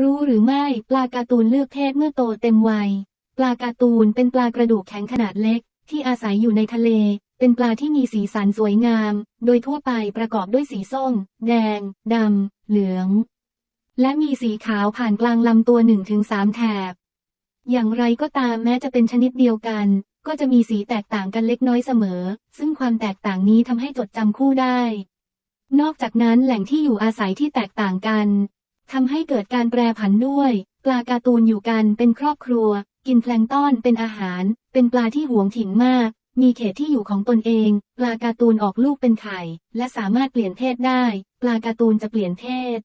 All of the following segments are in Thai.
รู้หรือไม่ปลาการ์ตูนเลือกเพศเมื่อโตเต็มวัย ปลาการ์ตูนเป็นปลากระดูกแข็งขนาดเล็ก ที่อาศัยอยู่ในทะเล เป็นปลาที่มีสีสันสวยงาม โดยทั่วไปประกอบด้วยสีส้ม แดง ดำ เหลือง และมีสีขาวผ่านกลางลำตัว1-3แถบ อย่างไรก็ตามแม้จะเป็นชนิดเดียวกัน ก็จะมีสีแตกต่างกันเล็กน้อยเสมอ ซึ่งความแตกต่างนี้ทำให้จดจำคู่ได้ นอกจากนั้นแหล่งที่อยู่อาศัยที่แตกต่างกัน ทำให้เกิดการแปรผันด้วย ปลาการ์ตูนอยู่กันเป็นครอบครัว กินแพลงต้อนเป็นอาหาร เป็นปลาที่หวงถิ่นมาก มีเขตที่อยู่ของตนเอง ปลาการ์ตูนออกลูกเป็นไข่ และสามารถเปลี่ยนเพศได้ ปลาการ์ตูนจะเปลี่ยนเพศ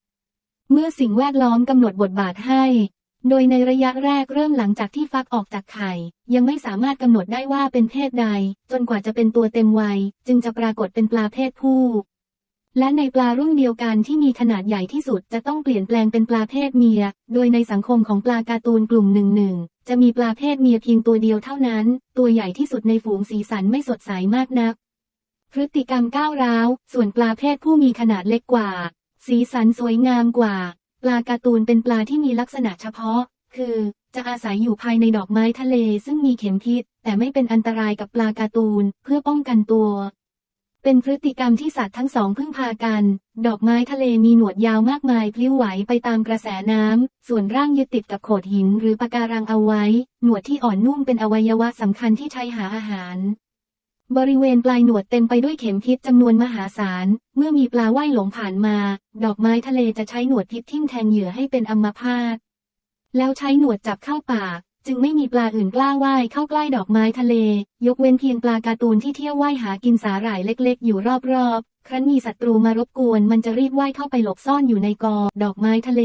เมื่อสิ่งแวดล้อมกำหนดบทบาทให้ โดยในระยะแรกเริ่มหลังจากที่ฟักออกจากไข่ ยังไม่สามารถกำหนดได้ว่าเป็นเพศใด จนกว่าจะเป็นตัวเต็มวัย จึงจะปรากฏเป็นปลาเพศผู้ และในปลารุ่นเดียวกันที่มีขนาดใหญ่ที่สุดจะต้องเปลี่ยนแปลงเป็นปลาเพศเมีย โดยในสังคมของปลาการ์ตูนกลุ่มหนึ่งหนึ่งจะมีปลาเพศเมียเพียงตัวเดียวเท่านั้น ตัวใหญ่ที่สุดในฝูงสีสันไม่สดใสมากนัก พฤติกรรมก้าวร้าว ส่วนปลาเพศผู้มีขนาดเล็กกว่า สีสันสวยงามกว่า ปลาการ์ตูนเป็นปลาที่มีลักษณะเฉพาะ คือ จะอาศัยอยู่ภายในดอกไม้ทะเลซึ่งมีเข็มทิศแต่ไม่เป็นอันตรายกับปลาการ์ตูนเพื่อป้องกันตัว เป็นพฤติกรรมที่สัตว์ทั้งสองพึ่งพากัน ดอกไม้ทะเลมีหนวดยาวมากมายพลิ้วไหวไปตามกระแสน้ำ ส่วนร่างยึดติดกับโขดหินหรือปะการังเอาไว้ หนวดที่อ่อนนุ่มเป็นอวัยวะสำคัญที่ใช้หาอาหาร บริเวณปลายหนวดเต็มไปด้วยเข็มทิศจำนวนมหาศาล เมื่อมีปลาว่ายหลงผ่านมา ดอกไม้ทะเลจะใช้หนวดพิษทิ่มแทงเหยื่อให้เป็นอัมพาตแล้วใช้หนวดจับเข้าปาก จึงไม่มีปลาอื่นกล้าว่ายเข้าใกล้ดอกไม้ทะเล ยกเว้นเพียงปลาการ์ตูนที่เที่ยวว่ายหากินสาหร่ายเล็กๆ อยู่รอบๆ ครั้นมีศัตรูมารบกวนมันจะรีบว่ายเข้าไปหลบซ่อนอยู่ในกอดอกไม้ทะเล